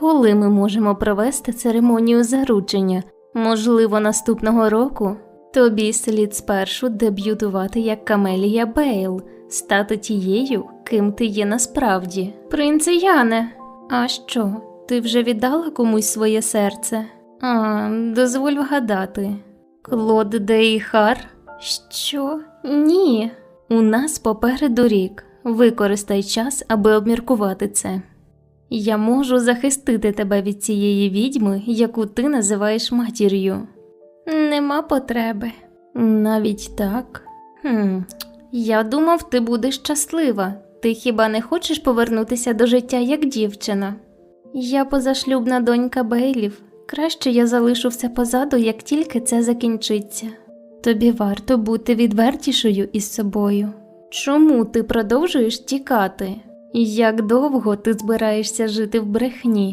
Коли ми можемо провести церемонію заручення? Можливо, наступного року? Тобі слід спершу дебютувати як Камелія Бейл, стати тією, ким ти є насправді. Принце Яне, а що, ти вже віддала комусь своє серце? А, дозволь вгадати. Клод Дейхар? Що? Ні. У нас попереду рік. Використай час, аби обміркувати це. Я можу захистити тебе від цієї відьми, яку ти називаєш матір'ю. Нема потреби. Навіть так. Хм. Я думав, ти будеш щаслива. Ти хіба не хочеш повернутися до життя як дівчина? Я позашлюбна донька Бейлів. Краще я залишу все позаду, як тільки це закінчиться. Тобі варто бути відвертішою із собою. Чому ти продовжуєш тікати? Як довго ти збираєшся жити в брехні?